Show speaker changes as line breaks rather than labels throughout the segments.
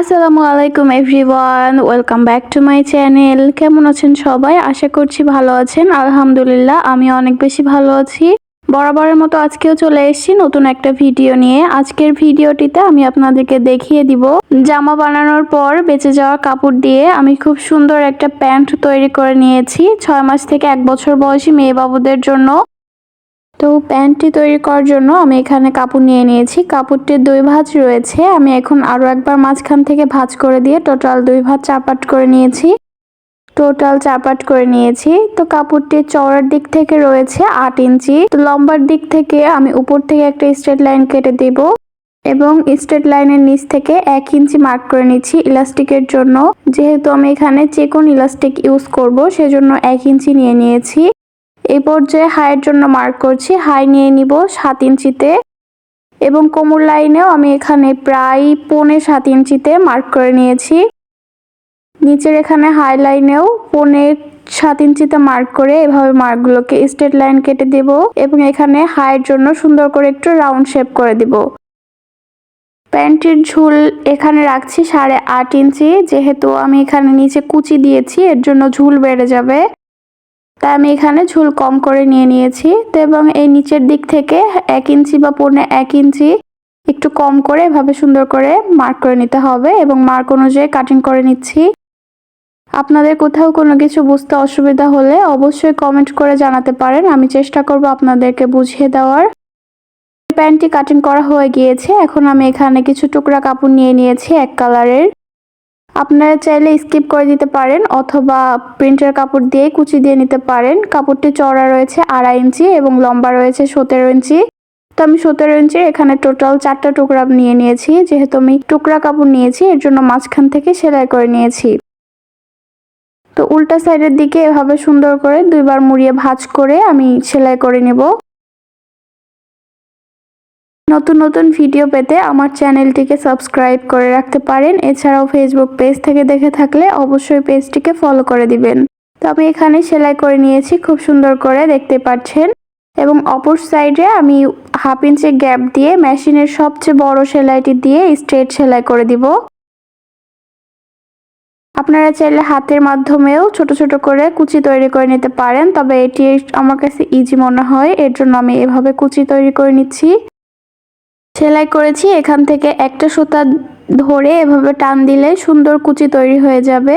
আসসালামু আলাইকুম everyone, welcome back to my channel. কেমন আছেন সবাই? আশা করছি ভালো আছেন। আলহামদুলিল্লাহ আমি অনেক বেশি ভালো আছি। বরাবরের মতো আজকেও চলে এসেছি নতুন একটা ভিডিও নিয়ে। আজকের ভিডিওটিতে আমি আপনাদেরকে দেখিয়ে দিব জামা বানানোর পর বেঁচে যাওয়া কাপড় দিয়ে আমি খুব সুন্দর একটা প্যান্ট তৈরি করে নিয়েছি। ছয় মাস থেকে এক বছর বয়সী মেয়ে বাবুদের জন্য। তো প্যান্টটি তৈরি করার জন্য আমি এখানে কাপড় নিয়ে নিয়েছি। কাপড়টির দুই ভাঁজ রয়েছে। আমি এখন আরও একবার মাঝখান থেকে ভাঁজ করে দিয়ে টোটাল দুই ভাঁজ চাপাট করে নিয়েছি। টোটাল চাপাট করে নিয়েছি। তো কাপড়টির চওড়ার দিক থেকে রয়েছে আট ইঞ্চি। তো লম্বার দিক থেকে আমি উপর থেকে একটা স্ট্রেট লাইন কেটে দেব এবং স্ট্রেট লাইনের নিচ থেকে এক ইঞ্চি মার্ক করে নিচ্ছি ইলাস্টিকের জন্য। যেহেতু আমি এখানে চেকন ইলাস্টিক ইউজ করব, সেজন্য এক ইঞ্চি নিয়ে নিয়েছি। এই পর্যায়ে হাইয়ের জন্য মার্ক করছি। হাই নিয়ে নিব সাত ইঞ্চিতে এবং কোমর লাইনেও আমি এখানে প্রায় পৌনে সাত ইঞ্চিতে মার্ক করে নিয়েছি। নিচের এখানে হাই লাইনেও পৌনে সাত ইঞ্চিতে মার্ক করে এভাবে মার্কগুলোকে স্ট্রেট লাইন কেটে দেব এবং এখানে হাইয়ের জন্য সুন্দর করে একটু রাউন্ড শেপ করে দিব। প্যান্টের ঝুল এখানে রাখছি সাড়ে আট ইঞ্চি। যেহেতু আমি এখানে নিচে কুচি দিয়েছি, এর জন্য ঝুল বেড়ে যাবে। তাই আমি এখানে ঝুল কম করে নিয়ে নিয়েছি। তো এবং এই নিচের দিক থেকে এক ইঞ্চি বা পৌনে এক ইঞ্চি একটু কম করে এভাবে সুন্দর করে মার্ক করে নিতে হবে এবং মার্ক অনুযায়ী কাটিং করে নিচ্ছি। আপনাদের কোথাও কোনো কিছু বুঝতে অসুবিধা হলে অবশ্যই কমেন্ট করে জানাতে পারেন। আমি চেষ্টা করব আপনাদেরকে বুঝিয়ে দেওয়ার। প্যান্টটি কাটিং করা হয়ে গিয়েছে। এখন আমি এখানে কিছু টুকরা কাপড় নিয়ে নিয়েছি এক কালারের আপনারা চাইলে স্কিপ করে দিতে পারেন অথবা প্রিন্টের কাপড় দিয়ে কুচি দিয়ে নিতে পারেন। কাপড়টি চড়া রয়েছে আড়াই ইঞ্চি এবং লম্বা রয়েছে সতেরো ইঞ্চি। তো আমি সতেরো ইঞ্চির এখানে টোটাল চারটা টুকরা নিয়ে নিয়েছি। যেহেতু আমি টুকরা কাপড় নিয়েছি, এর জন্য মাঝখান থেকে সেলাই করে নিয়েছি। তো উল্টা সাইডের দিকে এভাবে সুন্দর করে দুইবার মুড়িয়ে ভাঁজ করে আমি সেলাই করে নেব। নতুন নতুন ভিডিও পেতে আমার চ্যানেলটিকে সাবস্ক্রাইব করে রাখতে পারেন। এছাড়াও ফেসবুক পেজ থেকে দেখে থাকলে অবশ্যই পেজটিকে ফলো করে দিবেন। তো আমি এখানে সেলাই করে নিয়েছি, খুব সুন্দর করে দেখতে পাচ্ছেন। এবং অপর সাইডে আমি হাফ ইঞ্চি গ্যাপ দিয়ে মেশিনের সবচেয়ে বড় সেলাইটি দিয়ে স্ট্রেট সেলাই করে দিব। আপনারা চাইলে হাতের মাধ্যমেও ছোট ছোট করে কুচি তৈরি করে নিতে পারেন, তবে এটি আমার কাছে ইজি মনে হয়। এর জন্য আমি এভাবে কুচি তৈরি করে নিচ্ছি। সেলাই করেছি, এখান থেকে একটা সুতা ধরে এভাবে টান দিলে সুন্দর কুচি তৈরি হয়ে যাবে।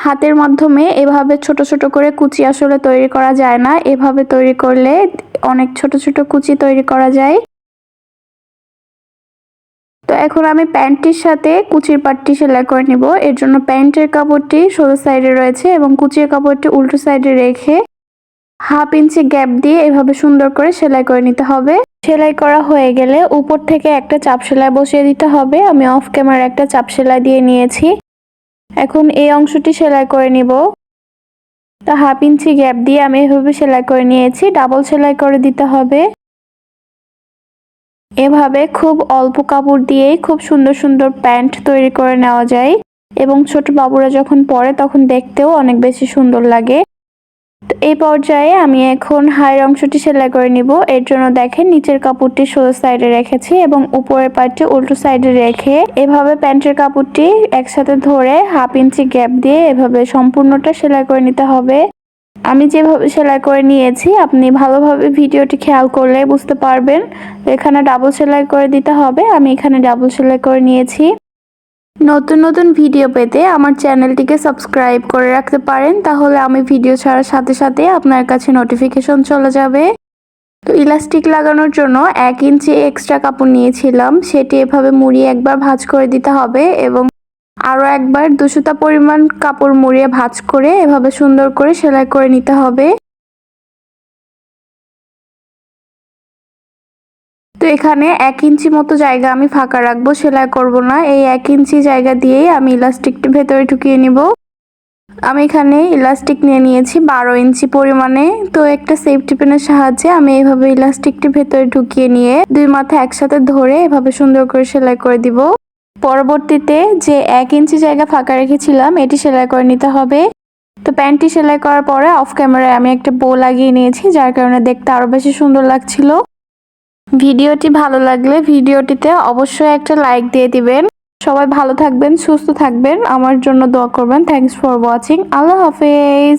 হাতের মাধ্যমে এভাবে ছোট ছোট করে কুচি আসলে তৈরি করা যায় না। এভাবে তৈরি করলে অনেক ছোট ছোট কুচি তৈরি করা যায়। তো এখন আমি প্যান্টটির সাথে কুচির পাটটি সেলাই করে নিব। এর জন্য প্যান্টের কাপড়টি সোজা সাইডে রয়েছে এবং কুচির কাপড়টি উল্টো সাইডে রেখে হাফ ইঞ্চি গ্যাপ দিয়ে এভাবে সুন্দর করে সেলাই করে নিতে হবে। সেলাই করা হয়ে গেলে উপর থেকে একটা চাপ সেলাই বসিয়ে দিতে হবে। আমি অফ ক্যামেরা একটা চাপ সেলাই দিয়ে নিয়েছি। এখন এই অংশটি সেলাই করে নিব। তা হাফ ইঞ্চি গ্যাপ দিয়ে আমি এভাবে সেলাই করে নিয়েছি। ডাবল সেলাই করে দিতে হবে। এভাবে খুব অল্প কাপড় দিয়েই খুব সুন্দর সুন্দর প্যান্ট তৈরি করে নেওয়া যায়। এবং ছোট বাবুরা যখন পরে তখন দেখতেও অনেক বেশি সুন্দর লাগে। এই পর্যায়ে আমি এখন হাইয়ের অংশটি সেলাই করে নিব। এর জন্য দেখেন নিচের কাপড়টি সোজা সাইডে রেখেছি এবং উপরের পাটটি উল্টো সাইডে রেখে এভাবে প্যান্টের কাপড়টি একসাথে ধরে হাফ ইঞ্চি গ্যাপ দিয়ে এভাবে সম্পূর্ণটা সেলাই করে নিতে হবে। আমি যেভাবে সেলাই করে নিয়েছি, আপনি ভালোভাবে ভিডিওটি খেয়াল করলে বুঝতে পারবেন। এখানে ডাবল সেলাই করে দিতে হবে। আমি এখানে ডাবল সেলাই করে নিয়েছি। নতুন নতুন ভিডিও পেতে আমার চ্যানেলটিকে সাবস্ক্রাইব করে রাখতে পারেন, তাহলে আমি ভিডিও ছাড়ার সাথে সাথে আপনার কাছে নোটিফিকেশন চলে যাবে। তো ইলাস্টিক লাগানোর জন্য এক ইঞ্চি এক্সট্রা কাপড় নিয়েছিলাম, সেটি এভাবে মুড়িয়ে একবার ভাঁজ করে দিতে হবে এবং আরও একবার দুশোটা পরিমাণ কাপড় মুড়িয়ে ভাঁজ করে এভাবে সুন্দর করে সেলাই করে নিতে হবে। এখানে এক ইঞ্চি মতো জায়গা আমি ফাঁকা রাখব, সেলাই করব না। এই এক ইঞ্চি জায়গা দিয়েই আমি ইলাস্টিকটি ভেতরে ঢুকিয়ে নিব। আমি এখানে ইলাস্টিক নিয়ে নিয়েছি বারো ইঞ্চি পরিমাণে। তো একটা সেফটি পেনের সাহায্যে আমি এইভাবে ইলাস্টিকটি ভেতরে ঢুকিয়ে নিয়ে দুই মাথা একসাথে ধরে এভাবে সুন্দর করে সেলাই করে দিব। পরবর্তীতে যে এক ইঞ্চি জায়গা ফাঁকা রেখেছিলাম, এটি সেলাই করে নিতে হবে। তো প্যান্টটি সেলাই করার পরে অফ ক্যামেরায় আমি একটা বো লাগিয়ে নিয়েছি, যার কারণে দেখতে আরও বেশি সুন্দর লাগছিল। ভিডিওটি ভালো লাগলে ভিডিওটিতে অবশ্যই একটা লাইক দিয়ে দিবেন। সবাই ভালো থাকবেন, সুস্থ থাকবেন। আমার জন্য দোয়া করবেন। থ্যাংকস ফর ওয়াচিং আল্লাহ হাফেজ।